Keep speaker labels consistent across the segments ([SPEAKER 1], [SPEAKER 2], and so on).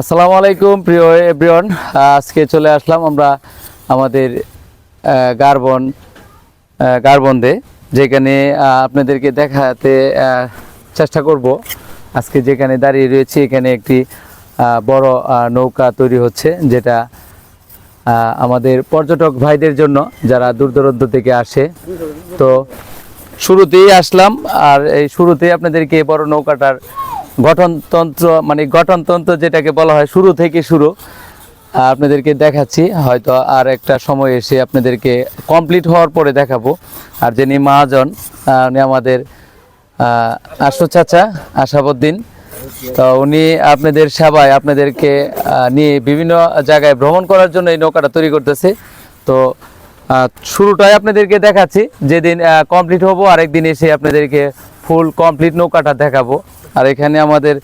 [SPEAKER 1] আসসালামু আলাইকুম, প্রিয় এভরিওয়ান আজকে চলে আসলাম আমরা আমাদের গারবন গারবন্দে যেখানে আপনাদেরকে দেখাতে চেষ্টা করব। আজকে যেখানে দাঁড়িয়ে রয়েছে, এখানে একটি বড় নৌকা তৈরি হচ্ছে, যেটা আমাদের পর্যটক ভাইদের জন্য, যারা দূর দূরান্ত থেকে আসে। তো শুরুতেই আসলাম, আর এই শুরুতেই আপনাদেরকে বড় নৌকাটার গঠনতন্ত্র মানে গঠনতন্ত্র যেটাকে বলা হয় শুরু থেকে শুরু আপনাদেরকে দেখাচ্ছি। হয়তো আর একটা সময় এসে আপনাদেরকে কমপ্লিট হওয়ার পরে দেখাবো। আর যিনি মহাজন উনি আমাদের আশু চাচা আশাবুদ্দিন। তো উনি আপনাদের সেবায় আপনাদেরকে নিয়ে বিভিন্ন জায়গায় ভ্রমণ করার জন্য এই নৌকাটা তৈরি করতেছে। তো শুরুটাই আপনাদেরকে দেখাচ্ছি। যেদিন কমপ্লিট হব, আরেকদিন এসে আপনাদেরকে ফুল কমপ্লিট নৌকাটা দেখাবো। আর এখানে আমাদের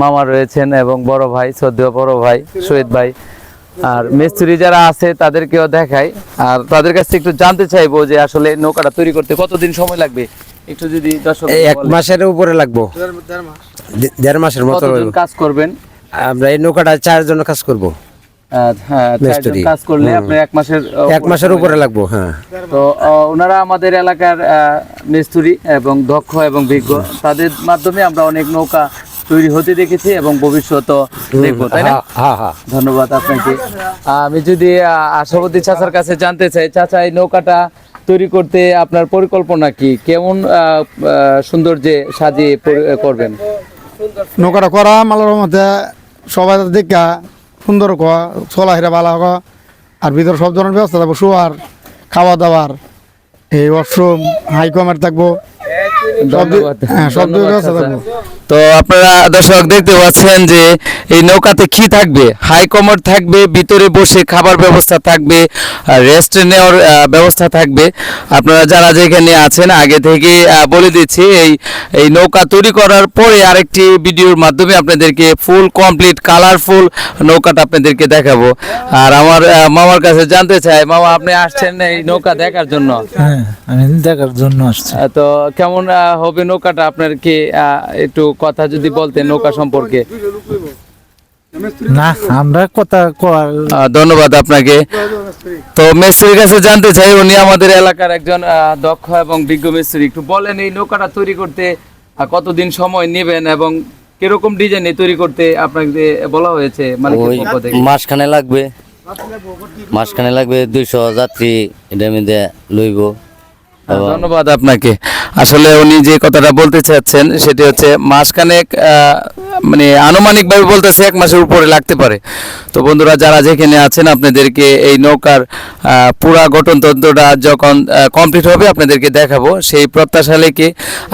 [SPEAKER 1] মামা রয়েছেন এবং বড় ভাই শ্রদ্ধেয় বড় ভাই শহীদ ভাই। আর মিস্ত্রি যারা আছে তাদেরকেও দেখাই। আর তাদের কাছ থেকে একটু জানতে চাইব যে আসলে নৌকাটা তৈরি করতে কতদিন সময় লাগবে? একটু যদি
[SPEAKER 2] এক মাসের উপরে লাগবো। দেড় মাসের মতো
[SPEAKER 1] কাজ করবেন?
[SPEAKER 2] আমরা এই নৌকাটা চারজন কাজ করব।
[SPEAKER 1] আহ, হ্যাঁ। কাজ করলে আপনি এক মাসের
[SPEAKER 2] এক মাসের উপরে লাগবো। হ্যাঁ।
[SPEAKER 1] তো ওনারা আমাদের এলাকার আহ, মিস্ত্রি এবং দক্ষ এবং বিজ্ঞ। তাদের মাধ্যমে আমরা অনেক নৌকা তৈরি হতে দেখেছি এবং ভবিষ্যৎ দেখব তাই না?
[SPEAKER 2] হ্যাঁ হ্যাঁ হ্যাঁ
[SPEAKER 1] ধন্যবাদ আপনাকে। আমি যদি আশাবতী চাচার কাছে জানতে চাই চাচা এই নৌকাটা তৈরি করতে আপনার পরিকল্পনা কি? কেমন আহ, আহ, সৌন্দর্যে সাজিয়ে করবেন?
[SPEAKER 3] নৌকাটা করা মালার মধ্যে সবাই দেখা সুন্দর কোয়া চলা হেরা ভালো হোক আর ভিতরে সব ধরনের ব্যবস্থা থাকব, শোয়ার খাওয়া দাওয়ার এই ওয়াশরুম হাই কমার থাকব।
[SPEAKER 1] তো আপনারা দর্শক দেখতে পাচ্ছেন যে এই নৌকাতে কি থাকবে? হাই কমোড থাকবে ভিতরে বসে খাবার ব্যবস্থা থাকবে রেস্ট নেওয়ার ব্যবস্থা থাকবে। আপনারা যারা যেখানে আছেন আগে থেকে বলে দিচ্ছি এই এই নৌকা তৈরি করার পরে আরেকটি ভিডিওর মাধ্যমে আপনাদেরকে ফুল কমপ্লিট কালারফুল নৌকাটা আপনাদেরকে দেখাবো। আর আমার মামার কাছে জানতে চাই মামা আপনি আসছেন এই নৌকা দেখার জন্য?
[SPEAKER 4] হ্যাঁ আমি দেখার জন্য আসছি।
[SPEAKER 1] তো কেমন হবে নৌকাটা আপনার কি আহ, একটু কথা যদি বলতেন নৌকা সম্পর্কে?
[SPEAKER 4] না আমরা কথা
[SPEAKER 1] ধন্যবাদ আপনাকে। তো মিস্ত্রির কাছে জানতে চাই উনি আমাদের এলাকার একজন আহ, দক্ষ এবং বিজ্ঞ মিস্ত্রি। একটু বলেন এই নৌকাটা তৈরি করতে কতদিন সময় নেবেন এবং কীরকম ডিজাইনে তৈরি করতে আপনাকে বলা হয়েছে মানে
[SPEAKER 5] মাসখানে লাগবে। মাসখানে লাগবে দুইশো যাত্রী এটার মধ্যে লইব।
[SPEAKER 1] ধন্যবাদ আপনাকে। আসলে উনি যে কথাটা বলতে চাচ্ছেন সেটি হচ্ছে মাসখানেক মানে আনুমানিকভাবে বলতেছে এক মাসের উপরে লাগতে পারে। তো বন্ধুরা যারা যেখানে আছেন আপনাদেরকে এই নৌকার পুরা গঠনতন্ত্রটা যখন কমপ্লিট হবে আপনাদেরকে দেখাবো। সেই প্রত্যাশা লেকে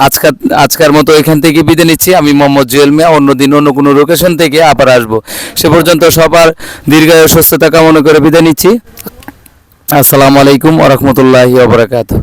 [SPEAKER 1] আজকাল আজকার মতো এখান থেকে বিদায় নিচ্ছি। আমি মোহাম্মদ জুয়েল মিয়া অন্যদিন অন্য কোনো লোকেশন থেকে আবার আসব। সে পর্যন্ত সবার দীর্ঘায়ু সুস্থতা কামনা করে বিদায় নিচ্ছি। আসসালামু আলাইকুম ওরহমতুল্লাহি ওবরাকাতুহ